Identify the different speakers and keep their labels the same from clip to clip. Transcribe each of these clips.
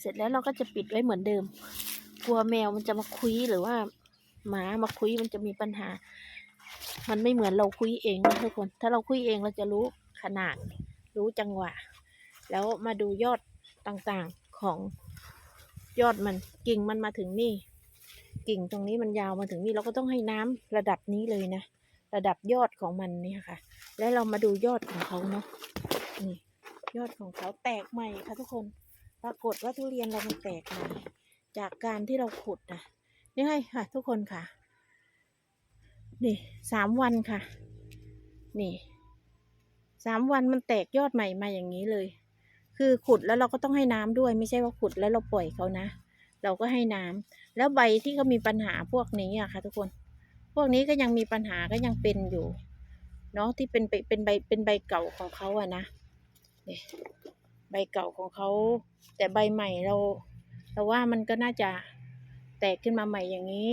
Speaker 1: เสร็จแล้วเราก็จะปิดไว้เหมือนเดิม กลัวแมวมันจะมาคุยหรือว่า หมามาคุยมันจะมีปัญหา มันไม่เหมือนเราคุยเองนะทุกคน ถ้าเราคุยเองเราจะรู้ขนาด รู้จังหวะ แล้วมาดูยอดต่างๆของยอดมันกิ่งมันมาถึงนี่ กิ่งตรงนี้มันยาวมาถึงนี่เราก็ต้องให้น้ำระดับนี้เลยนะ ระดับยอดของมันเนี่ยค่ะ แล้วเรามาดูยอดของเขาเนาะนี่ยอดของเขาแตกใหม่ค่ะทุกคน ปรากฏว่าทุเรียนเรามันแตกม่จากการที่เราขุดนะนี่ไงค่ะ ทุกคนค่ะ นี่สามวันค่ะ นี่สามวันมันแตกยอดใหม่มาอย่างนี้เลย คือขุดแล้วเราก็ต้องให้น้ำด้วย ไม่ใช่ว่าขุดแล้วเราปล่อยเขานะ เราก็ให้น้ำแล้วใบที่เขามีปัญหาพวกนี้อะค่ะ ทุกคน พวกนี้ก็ยังมีปัญหาก็ยังเป็นอยู่เนาะที่เป็นเป็นใบเป็นใบเก่าของเขาอะนะนี่ ใบเก่าของเขา แต่ใบใหม่เราเราว่ามันก็น่าจะแตกขึ้นมาใหม่อย่างนี้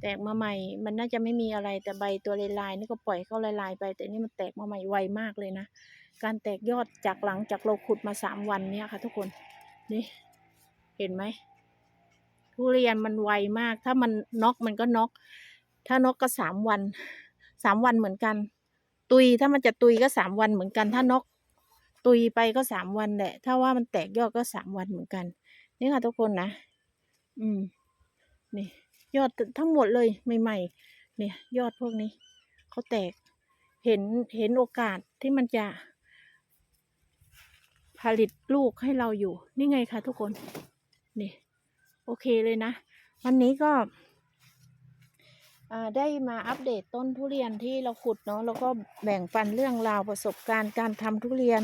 Speaker 1: แตกมาใหม่ มันน่าจะไม่มีอะไรแต่ใบตัวลายๆนี่ก็ปล่อยเขาลายๆไป แต่นี่มันแตกมาใหม่ไวมากเลยนะการแตกยอดจากหลังจากเราขุดมาสามวันเนี่ยค่ะ ทุกคนนี่เห็นไหมทุเรียนมันไวมาก ถ้ามันน็อกมันก็น็อกถ้านกก็สามวันสามวันเหมือนกัน ตุยถ้ามันจะตุยก็สามวันเหมือนกัน ถ้านก ตุยไปก็สามวันแหละ ถ้าว่ามันแตกยอดก็สามวันเหมือนกัน นี่ค่ะทุกคนนะ อืม นี่ ยอดทั้งหมดเลยใหม่ๆ เนี่ย ยอดพวกนี้ เขาแตก เห็น เห็นโอกาสที่มันจะ ผลิตลูกให้เราอยู่ นี่ไงคะทุกคน นี่ โอเคเลยนะ วันนี้ก็ ได้มาอัปเดตต้นทุเรียนที่เราขุดเนาะแล้วก็แบ่งปันเรื่องราวประสบการณ์การทำทุเรียน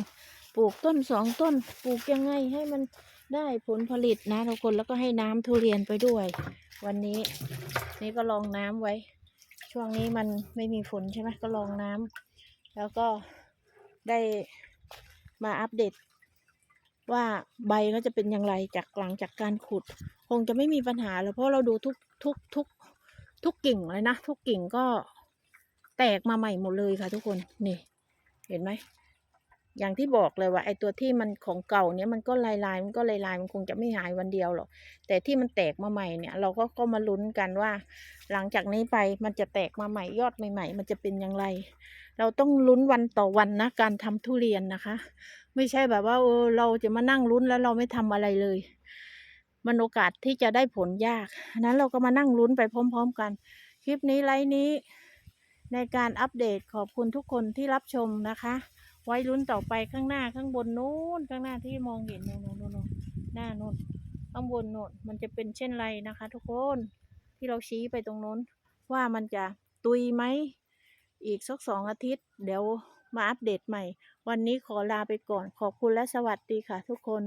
Speaker 1: ปลูกต้นสองต้น ปลูกยังไงให้มันได้ผลผลิตนะทุกคนแล้วก็ให้น้ำทุเรียนไปด้วย วันนี้นี่ก็ลองน้ำไว้ ช่วงนี้มันไม่มีฝนใช่ไหมก็ลองน้ำแล้วก็ได้มาอัปเดต ว่าใบก็จะเป็นอย่างไรจากหลังจากการขุด คงจะไม่มีปัญหาแล้วเพราะเราดูทุกทุกทุก ทุกกิ่งเลยนะ ทุกกิ่งก็แตกมาใหม่หมดเลยค่ะ ทุกคนนี่ เห็นไหมอย่างที่บอกเลยว่าไอ้ตัวที่มันของเก่าเนี้ยมันก็ลายลายมันก็ลายลายมันคงจะไม่หายวันเดียวหรอกแต่ที่มันแตกมาใหม่เนี่ย เราก็ก็มาลุ้นกันว่า หลังจากนี้ไปมันจะแตกมาใหม่ยอดใหม่ ๆ มันจะเป็นอย่างไร เราต้องลุ้นวันต่อวันนะการทำทุเรียนนะคะ ไม่ใช่แบบว่าเออเราจะมานั่งลุ้นแล้วเราไม่ทำอะไรเลย มันโอกาสที่จะได้ผลยากนั้นเราก็มานั่งลุ้นไปพร้อม ๆ กัน คลิปนี้ไลฟ์นี้ ในการอัปเดตขอบคุณทุกคนที่รับชมนะคะ ไว้ลุ้นต่อไปข้างหน้าข้างบนนู้นข้างหน้าที่มองเห็นน่นน่นโน่นโน่นหน้าโน่นข้างบนโน่นมันจะเป็นเช่นไรนะคะ ทุกคนที่เราชี้ไปตรงโน้น ว่ามันจะตุยไหมอีกสักสองอาทิตย์ เดี๋ยวมาอัปเดตใหม่ วันนี้ขอลาไปก่อนขอบคุณและสวัสดีค่ะทุกคน